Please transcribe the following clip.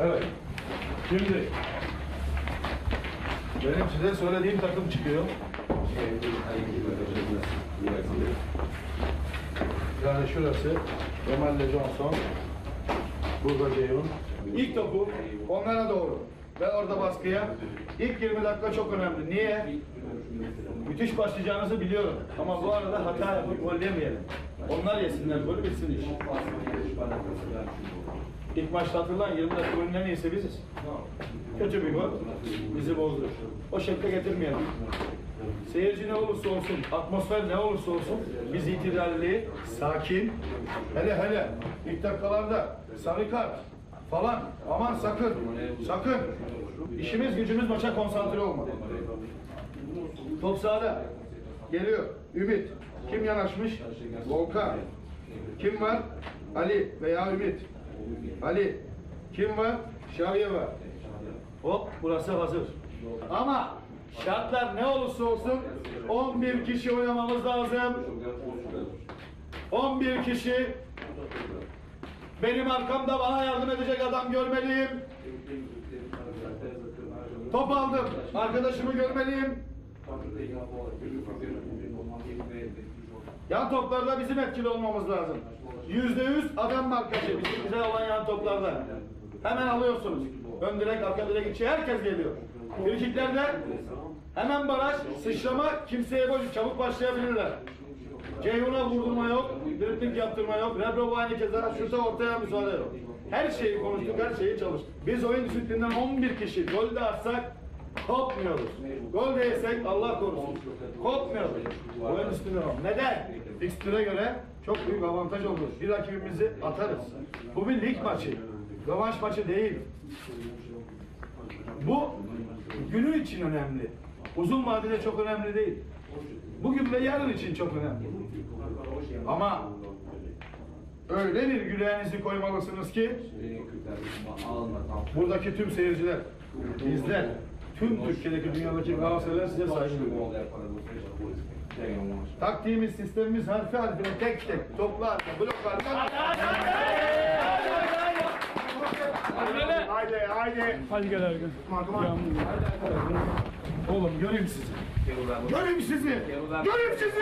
Evet. Şimdi benim size söylediğim takım çıkıyor. Yani şurası Kemal'le Johnson. Burada Ceyhun. İlk topu onlara doğru. Ve orada baskıya. İlk 20 dakika çok önemli. Niye? Müthiş başlayacağınızı biliyorum. Ama bu arada hata yapıp gol yemeyelim. Onlar yesinler golü bitsin iş. İlk maçta hatırlan 20 dakika oyunun en biziz. Kötü bir gol bizi bozdu. O şekilde getirmeyelim. Seyirci ne olursa olsun, atmosfer ne olursa olsun biz itidalli, sakin, hele hele ilk dakikalarda sarı kart falan aman sakın, sakın. İşimiz gücümüz maça konsantre olmak. Top sahada. Geliyor. Ümit. Kim yanaşmış? Volkan. Kim var? Ali veya Ümit. Ali. Kim var? Şaviye var. Hop burası hazır. Ama şartlar ne olursa olsun 11 kişi oynamamız lazım. 11 kişi benim arkamda bana yardım edecek adam görmeliyim. Top aldım. Arkadaşımı görmeliyim. Yan toplarda bizim etkili olmamız lazım. Yüzde yüz adam markası bizim güzel olan yan toplarda. Hemen alıyorsunuz. Ön direk, arka direk içi herkes geliyor. Frikiklerde hemen baraj, sıçrama, kimseye boş, çabuk başlayabilirler. Ceyhun'a vurdurma yok, dripling yaptırma yok. Rebro aynı keza, şurada ortaya müsaade yok. Her şeyi konuştuk, her şeyi çalıştık. Biz oyun disiplinden 11 kişi gol de atsak kopmuyoruz. Gol de yesek Allah korusun. Kopmuyoruz. Oyun disiplini var. Neden? Fikstüre göre çok büyük avantaj olur. Bir rakibimizi atarız. Bu bir lig maçı. Rövanş maçı değil. Bu günü için önemli. Uzun vadede çok önemli değil. Bugün ve yarın için çok önemli. Ama öyle bir güleğinizi koymalısınız ki buradaki tüm seyirciler, bizler, tüm Türkiye'deki dünyadaki Galatasaraylar size saygı duyuyor. Taktiğimiz, sistemimiz harfi harfine tek tek toplar, bloklar. Haydi, haydi. Hadi gel Ergen. Oğlum göreyim sizi. Göreyim sizi. Göreyim sizi.